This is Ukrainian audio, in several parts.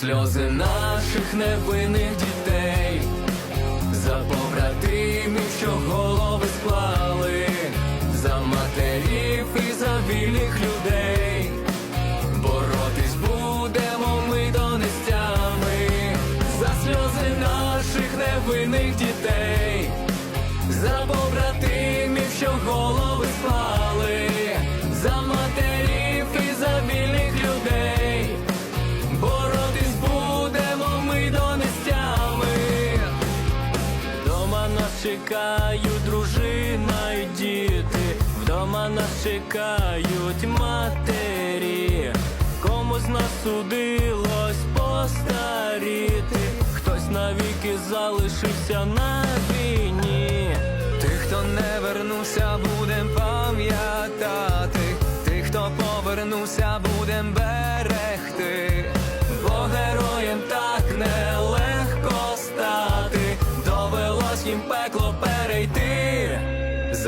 Сльози наших невинних дітей, за побратимів, що голови склали, за матерів і за вільних людей. Боротись будемо ми до нестями, за сльози наших невинних дітей, за побратимів, чекають дружина і діти, вдома нас чекають матері, кому з нас судилось постаріти, хтось навіки залишився на війні. Тих, хто не вернувся, будем пам'ятати, тих, хто повернувся,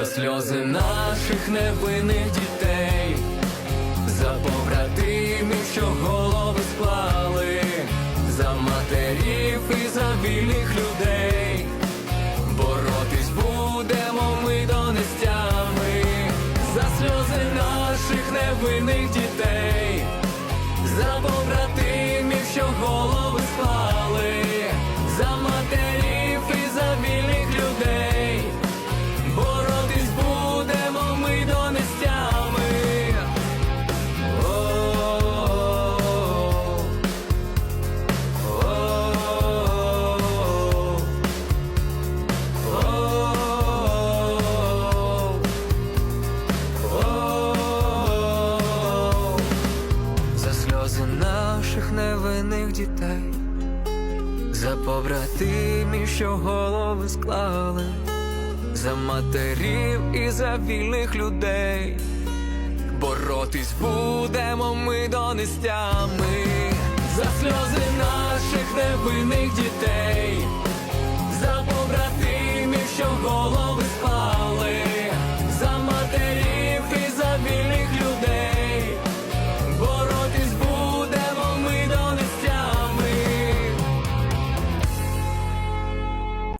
за сльози наших невинних дітей, за побратимів, що голови склали, за матерів і за вільних людей. Боротись будемо ми до нестями за сльози наших невинних дітей, за побратимів, що голови склали, за матерів і за вільних людей. Боротись будемо ми до нестями, за сльози наших невинних дітей, за побратимі, що голови.